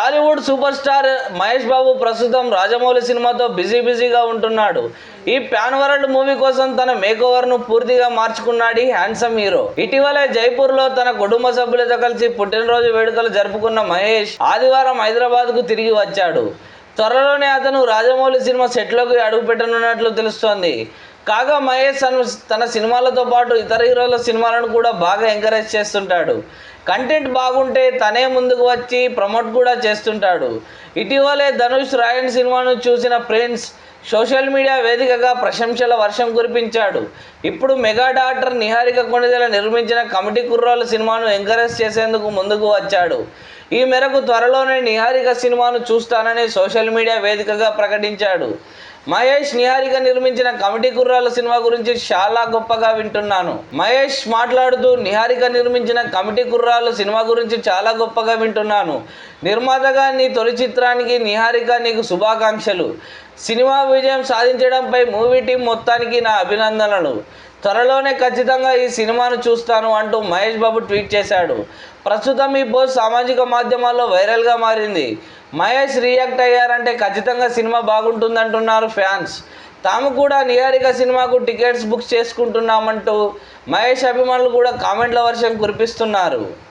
Tollywood super star Mahesh Babu ప్రస్తుతం రాజమౌళి సినిమాతో busy బిజీగా ఉంటున్నాడు. ఈ ప్యాన్ వరల్డ్ మూవీ కోసం తన మేకోవర్ను పూర్తిగా మార్చుకున్నాడు హ్యాండ్సమ్ హీరో. ఇటీవలే జైపూర్లో తన కుటుంబ సభ్యులతో కలిసి పుట్టినరోజు వేడుకలు జరుపుకున్న మహేష్ ఆదివారం హైదరాబాద్కు తిరిగి వచ్చాడు. త్వరలోనే అతను రాజమౌళి సినిమా సెట్లోకి అడుగుపెట్టనున్నట్లు తెలుస్తోంది. కాగా మహేష్ తన తన సినిమాలతో పాటు ఇతర హీరోల సినిమాలను కూడా బాగా ఎంకరేజ్ చేస్తుంటాడు. కంటెంట్ బాగుంటే తనే ముందుకు వచ్చి ప్రమోట్ కూడా చేస్తుంటాడు. ఇటీవలే ధనుష్ రాయన్ సినిమాను చూసిన ఫ్రెండ్స్ సోషల్ మీడియా వేదికగా ప్రశంసల వర్షం కురిపించాడు. ఇప్పుడు మెగా డాక్టర్ నిహారిక కొణిదెల నిర్మించిన కమిటీ కుర్రాల సినిమాను ఎంకరేజ్ చేసేందుకు ముందుకు వచ్చాడు. ఈ మేరకు త్వరలోనే నిహారిక సినిమాను చూస్తానని సోషల్ మీడియా వేదికగా ప్రకటించాడు. మహేష్ నిహారిక నిర్మించిన కమిటీ కుర్రాల సినిమా గురించి చాలా గొప్పగా వింటున్నాను. మహేష్ మాట్లాడుతూ నిహారిక నిర్మించిన కమిటీ కుర్రాలు సినిమా గురించి చాలా గొప్పగా వింటున్నాను. నిర్మాతగా నీ తొలి చిత్రానికి నిహారిక నీకు శుభాకాంక్షలు. సినిమా విజయం సాధించడంపై మూవీ టీం మొత్తానికి నా అభినందనలు. త్వరలోనే ఖచ్చితంగా ఈ సినిమాను చూస్తాను అంటూ మహేష్ బాబు ట్వీట్ చేశాడు. ప్రస్తుతం ఈ పోస్ట్ సామాజిక మాధ్యమాల్లో వైరల్గా మారింది. మహేష్ రియాక్ట్ అయ్యారంటే ఖచ్చితంగా సినిమా బాగుంటుందంటున్నారు ఫ్యాన్స్. తాము కూడా నిహారిక సినిమాకు టికెట్స్ బుక్ చేసుకుంటున్నామంటూ మహేష్ అభిమానులు కూడా కామెంట్ల వర్షం కురిపిస్తున్నారు.